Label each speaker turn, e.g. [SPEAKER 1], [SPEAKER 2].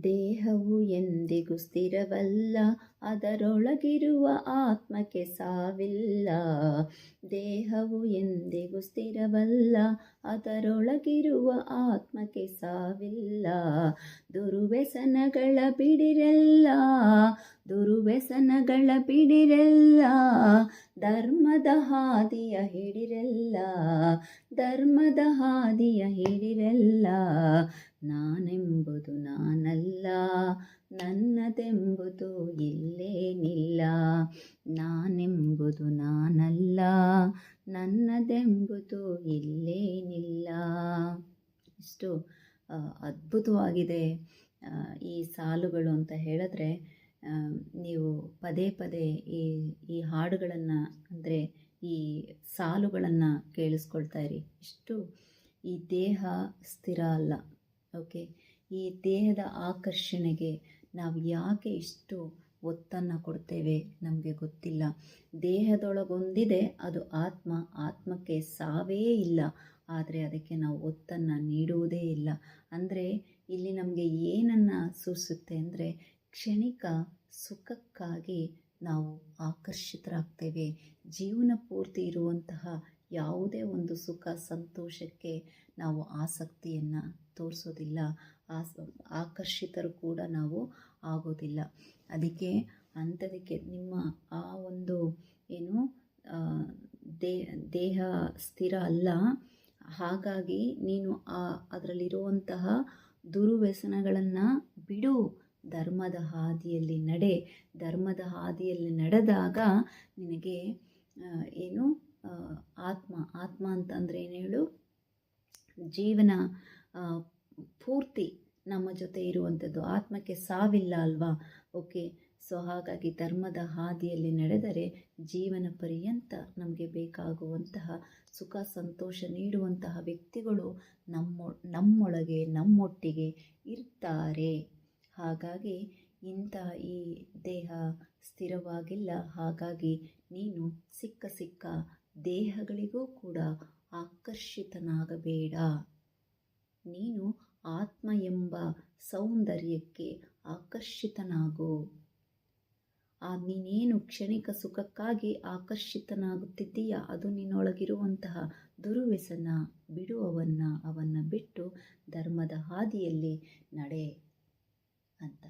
[SPEAKER 1] ದೇಹವು ಎಂದಿಗೂ ಸ್ಥಿರವಲ್ಲ, ಅದರೊಳಗಿರುವ ಆತ್ಮಕ್ಕೆ ಸಾವಿಲ್ಲ. ದೇಹವು ಎಂದಿಗೂ ಸ್ಥಿರವಲ್ಲ, ಅದರೊಳಗಿರುವ ಆತ್ಮಕ್ಕೆ ಸಾವಿಲ್ಲ. ದುರ್ವ್ಯಸನಗಳ ಬಿಡಿರೆಲ್ಲ ದುರ್ವ್ಯಸನಗಳ ಬಿಡಿರೆಲ್ಲ, ಧರ್ಮದ ಹಾದಿಯ ಹಿಡಿರೆಲ್ಲ, ಧರ್ಮದ ಹಾದಿಯ ಹಿಡಿರೆಲ್ಲ. ನಾನೆಂಬುದು ನನ್ನದೆಂಬುದು ಇಲ್ಲೇನಿಲ್ಲ. ನಾನೆಂಬುದು ನಾನಲ್ಲ. ನನ್ನದೆಂಬುದು ಇಲ್ಲೇನಿಲ್ಲ. ಇಷ್ಟು ಅದ್ಭುತವಾಗಿದೆ ಈ ಸಾಲುಗಳು ಅಂತ ಹೇಳಿದ್ರೆ ನೀವು ಪದೇ ಪದೇ ಈ ಈ ಹಾಡುಗಳನ್ನು ಅಂದರೆ ಈ ಸಾಲುಗಳನ್ನು ಕೇಳಿಸ್ಕೊಳ್ತಾ ಇರಿ. ಇಷ್ಟು, ಈ ದೇಹ ಸ್ಥಿರ ಅಲ್ಲ, ಓಕೆ? ಈ ದೇಹದ ಆಕರ್ಷಣೆಗೆ ನಾವು ಯಾಕೆ ಇಷ್ಟು ಒತ್ತನ್ನು ಕೊಡ್ತೇವೆ ನಮಗೆ ಗೊತ್ತಿಲ್ಲ. ದೇಹದೊಳಗೊಂದಿದೆ, ಅದು ಆತ್ಮ, ಆತ್ಮಕ್ಕೆ ಸಾವೇ ಇಲ್ಲ. ಆದರೆ ಅದಕ್ಕೆ ನಾವು ಒತ್ತನ್ನು ನೀಡುವುದೇ ಇಲ್ಲ. ಅಂದರೆ ಇಲ್ಲಿ ನಮಗೆ ಏನನ್ನು ಸೂಚಿಸುತ್ತೆ ಅಂದರೆ ಕ್ಷಣಿಕ ಸುಖಕ್ಕಾಗಿ ನಾವು ಆಕರ್ಷಿತರಾಗ್ತೇವೆ. ಜೀವನ ಪೂರ್ತಿ ಇರುವಂತಹ ಯಾವುದೇ ಒಂದು ಸುಖ, ಸಂತೋಷಕ್ಕೆ ನಾವು ಆಸಕ್ತಿಯನ್ನು ತೋರಿಸೋದಿಲ್ಲ. ಆಕರ್ಷಿತರು ಕೂಡ ನಾವು ಆಗೋದಿಲ್ಲ. ಅದಕ್ಕೆ ಅಂಥದಕ್ಕೆ ನಿಮ್ಮ ಆ ಒಂದು ಏನು ದೇ, ದೇಹ ಸ್ಥಿರ ಅಲ್ಲ. ಹಾಗಾಗಿ ನೀನು ಆ ಅದರಲ್ಲಿರುವಂತಹ ದುರ್ವ್ಯಸನಗಳನ್ನು ಬಿಡು. ಧರ್ಮದ ಹಾದಿಯಲ್ಲಿ ನಡೆ. ಧರ್ಮದ ಹಾದಿಯಲ್ಲಿ ನಡೆದಾಗ ನಿನಗೆ ಏನು ಆತ್ಮ ಆತ್ಮ ಅಂತಂದರೆ ಏನು ಹೇಳು? ಜೀವನ ಪೂರ್ತಿ ನಮ್ಮ ಜೊತೆ ಇರುವಂಥದ್ದು ಆತ್ಮಕ್ಕೆ ಸಾವಿಲ್ಲ ಅಲ್ವಾ? ಓಕೆ ಸೊ ಹಾಗಾಗಿ ಧರ್ಮದ ಹಾದಿಯಲ್ಲಿ ನಡೆದರೆ ಜೀವನ ಪರ್ಯಂತ ನಮಗೆ ಬೇಕಾಗುವಂತಹ ಸುಖ, ಸಂತೋಷ ನೀಡುವಂತಹ ವ್ಯಕ್ತಿಗಳು ನಮ್ಮ, ನಮ್ಮೊಳಗೆ, ನಮ್ಮೊಟ್ಟಿಗೆ ಇರ್ತಾರೆ. ಹಾಗಾಗಿ ಇಂತಹ ಈ ದೇಹ ಸ್ಥಿರವಾಗಿಲ್ಲ. ಹಾಗಾಗಿ ನೀನು ಸಿಕ್ಕ ಸಿಕ್ಕ ದೇಹಗಳಿಗೂ ಕೂಡ ಆಕರ್ಷಿತನಾಗಬೇಡ. ನೀನು ಆತ್ಮ ಎಂಬ ಸೌಂದರ್ಯಕ್ಕೆ ಆಕರ್ಷಿತನಾಗು. ಆ ನೀನೇನು ಕ್ಷಣಿಕ ಸುಖಕ್ಕಾಗಿ ಆಕರ್ಷಿತನಾಗುತ್ತಿದ್ದೀಯಾ? ಅದು ನಿನ್ನೊಳಗಿರುವಂತಹ ದುರ್ವ್ಯಸನ ಬಿಡುವವನ್ನ ಅವನ್ನ ಬಿಟ್ಟು ಧರ್ಮದ ಹಾದಿಯಲ್ಲಿ ನಡೆ ಅಂತ.